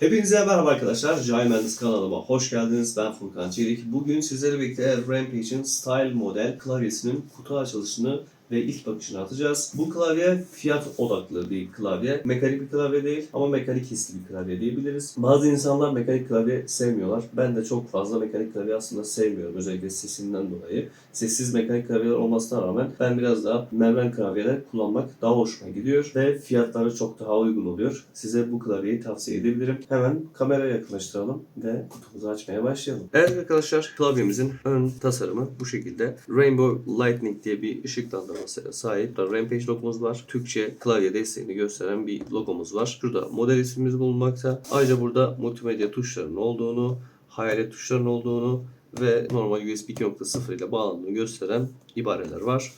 Hepinize merhaba arkadaşlar. Jai Mühendis kanalıma hoş geldiniz. Ben Furkan Çelik. Bugün sizlerle birlikte Rampage'in Style model klavyesinin kutu açılışını ve ilk bakışını atacağız. Bu klavye fiyat odaklı bir klavye. Mekanik bir klavye değil ama mekanik hisli bir klavye diyebiliriz. Bazı insanlar mekanik klavye sevmiyorlar. Ben de çok fazla mekanik klavye aslında sevmiyorum. Özellikle sesinden dolayı. Sessiz mekanik klavyeler olmasına rağmen ben biraz daha membran klavyeler kullanmak daha hoşuma gidiyor ve fiyatları çok daha uygun oluyor. Size bu klavyeyi tavsiye edebilirim. Hemen kameraya yaklaştıralım ve kutumuzu açmaya başlayalım. Evet arkadaşlar klavyemizin ön tasarımı bu şekilde. Rainbow Lightning diye bir ışıklandırmasına sahip. Rampage logomuz var. Türkçe klavye desteğini gösteren bir logomuz var. Şurada model ismimiz bulunmakta. Ayrıca burada multimedya tuşlarının olduğunu, hayalet tuşlarının olduğunu ve normal USB 2.0 ile bağlandığını gösteren ibareler var.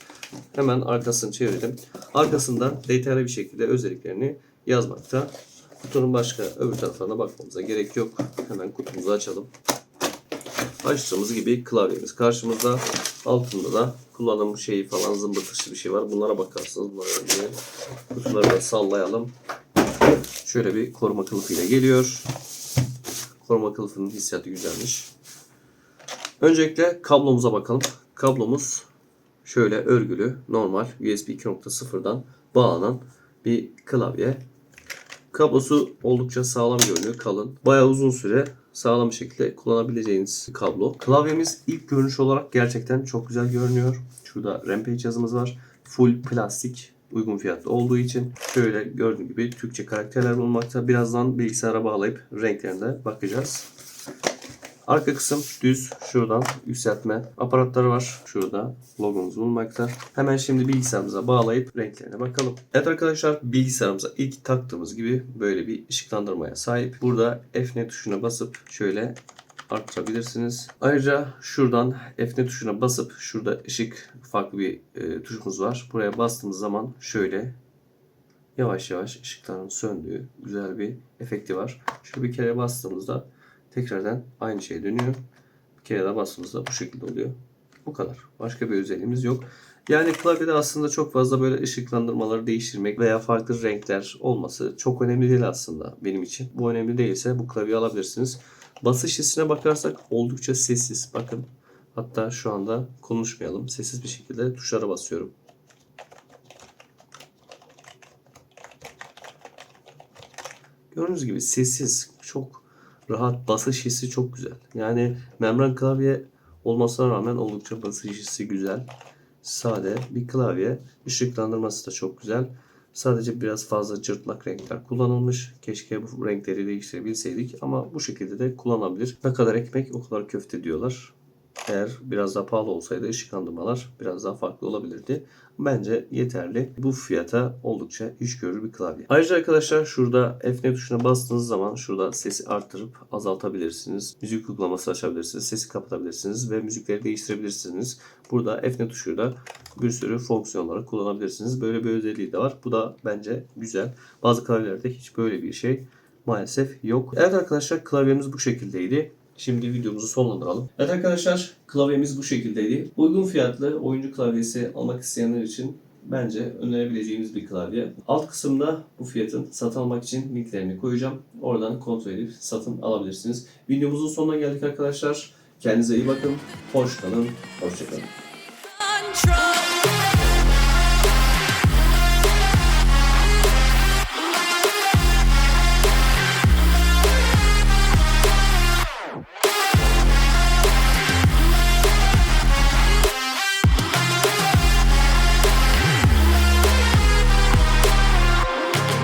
Hemen arkasını çevirelim. Arkasında detaylı bir şekilde özelliklerini yazmakta. Kutunun başka öbür taraflarına bakmamıza gerek yok. Hemen kutumuzu açalım. Açtığımız gibi klavyemiz karşımızda. Altında da kullanım şeyi falan zımbırtışı bir şey var. Bunlara bakarsınız. Bunlara önce kutuları da sallayalım. Şöyle bir koruma kılıfıyla geliyor. Koruma kılıfının hissiyatı güzelmiş. Öncelikle kablomuza bakalım. Kablomuz şöyle örgülü, normal USB 2.0'dan bağlanan bir klavye. Kablosu oldukça sağlam görünüyor, kalın. Bayağı uzun süre sağlam bir şekilde kullanabileceğiniz kablo. Klavyemiz ilk görünüş olarak gerçekten çok güzel görünüyor. Şurada Rampage yazımız var. Full plastik uygun fiyatlı olduğu için şöyle gördüğün gibi Türkçe karakterler bulunmakta. Birazdan bilgisayara bağlayıp renklerine bakacağız. Arka kısım düz. Şuradan yükseltme aparatları var. Şurada logomuz bulunmakta. Hemen şimdi bilgisayarımıza bağlayıp renklerine bakalım. Evet arkadaşlar bilgisayarımıza ilk taktığımız gibi böyle bir ışıklandırmaya sahip. Burada Fn tuşuna basıp şöyle arttırabilirsiniz. Ayrıca şuradan Fn tuşuna basıp şurada ışık farklı bir e, tuşumuz var. Buraya bastığımız zaman şöyle yavaş yavaş ışıkların söndüğü güzel bir efekti var. Şöyle bir kere bastığımızda tekrardan aynı şey dönüyor. Bir kere daha bastığımızda bu şekilde oluyor. Bu kadar. Başka bir özelliğimiz yok. Yani klavyede aslında çok fazla böyle ışıklandırmaları değiştirmek veya farklı renkler olması çok önemli değil aslında benim için. Bu önemli değilse bu klavyeyi alabilirsiniz. Basış hissine bakarsak oldukça sessiz. Bakın hatta şu anda konuşmayalım. Sessiz bir şekilde tuşlara basıyorum. Gördüğünüz gibi sessiz, çok rahat, basış hissi çok güzel. Yani membran klavye olmasına rağmen oldukça basış hissi güzel. Sade bir klavye. Işıklandırması da çok güzel. Sadece biraz fazla cırtlak renkler kullanılmış. Keşke bu renkleri değiştirebilseydik ama bu şekilde de kullanılabilir. Ne kadar ekmek o kadar köfte diyorlar. Eğer biraz daha pahalı olsaydı ışıklandırmalar biraz daha farklı olabilirdi. Bence yeterli. Bu fiyata oldukça iş görür bir klavye. Ayrıca arkadaşlar şurada Fn tuşuna bastığınız zaman şurada sesi arttırıp azaltabilirsiniz. Müzik uygulaması açabilirsiniz. Sesi kapatabilirsiniz ve müzikleri değiştirebilirsiniz. Burada Fn tuşuyla bir sürü fonksiyonları kullanabilirsiniz. Böyle bir özelliği de var. Bu da bence güzel. Bazı klavyelerde hiç böyle bir şey maalesef yok. Evet arkadaşlar klavyemiz bu şekildeydi. Şimdi videomuzu sonlandıralım. Evet arkadaşlar klavyemiz bu şekildeydi. Uygun fiyatlı oyuncu klavyesi almak isteyenler için bence önerebileceğimiz bir klavye. Alt kısımda bu fiyatın satın almak için linklerini koyacağım. Oradan kontrol edip satın alabilirsiniz. Videomuzun sonuna geldik arkadaşlar. Kendinize iyi bakın. Hoş kalın. Hoşçakalın.